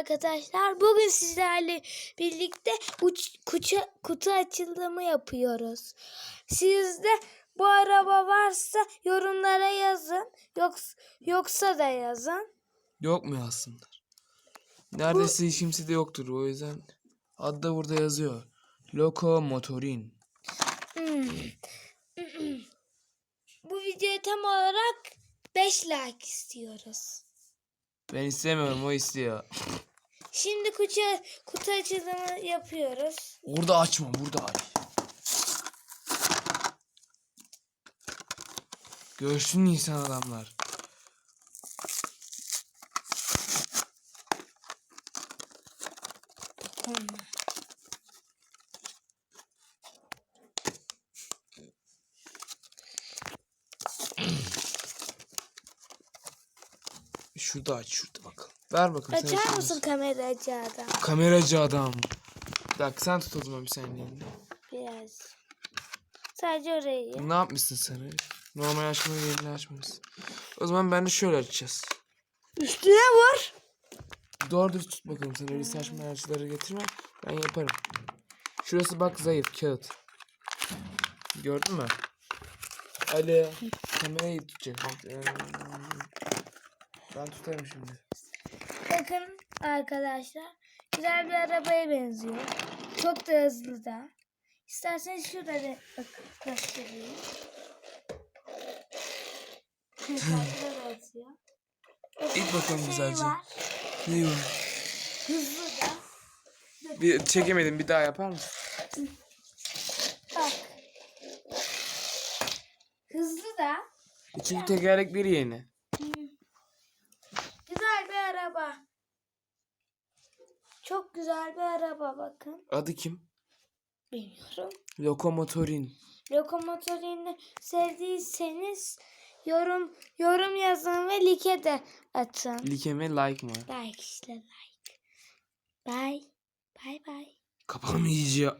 arkadaşlar. Bugün sizlerle birlikte uç, kuça, kutu açılımı yapıyoruz. Sizde bu araba varsa yorumlara yazın. Yoksa, yoksa da yazın. Yok mu yazsınlar? Neredeyse hiç kimse de yoktur o yüzden adı da burada yazıyor. Lokomotorin. Hmm. bu videoya tam olarak 5 like istiyoruz. Ben istemiyorum o istiyor. Şimdi kutu, kutu açılımı yapıyoruz. Orada açma burada aç. Görsün insan adamlar. Şurada aç şurada bakalım. Ver bakalım. sen Açar mısın kameracı adam? Kameracı adam. Bir dakika sen tut o zaman bir saniye. Biraz. Sadece orayı. Ne yapmışsın sen öyle? Normal açma yerini açmamışsın. O zaman ben de şöyle açacağız. Üstüne vur. Doğru düz tut bakalım sen öyle saçma açıları getirme. Ben yaparım. Şurası bak zayıf kağıt. Gördün mü? Ali kamerayı tutacak. Bak, ee, Ben tutarım şimdi. Bakın arkadaşlar. Güzel bir arabaya benziyor. Çok da hızlı da. İsterseniz şurada da göstereyim. İt bakalım Şey güzelce. Ne var? Hızlı da. Bir çekemedim bir daha yapar mısın? Bak. Hızlı da. Çünkü tekerlekleri yeni. Güzel bir araba. Çok güzel bir araba bakın. Adı kim? Bilmiyorum. Lokomotorin. Lokomotorini sevdiyseniz yorum yorum yazın ve like de atın. Like mi like mı? Like işte like. Bye. Bye bye. Ya?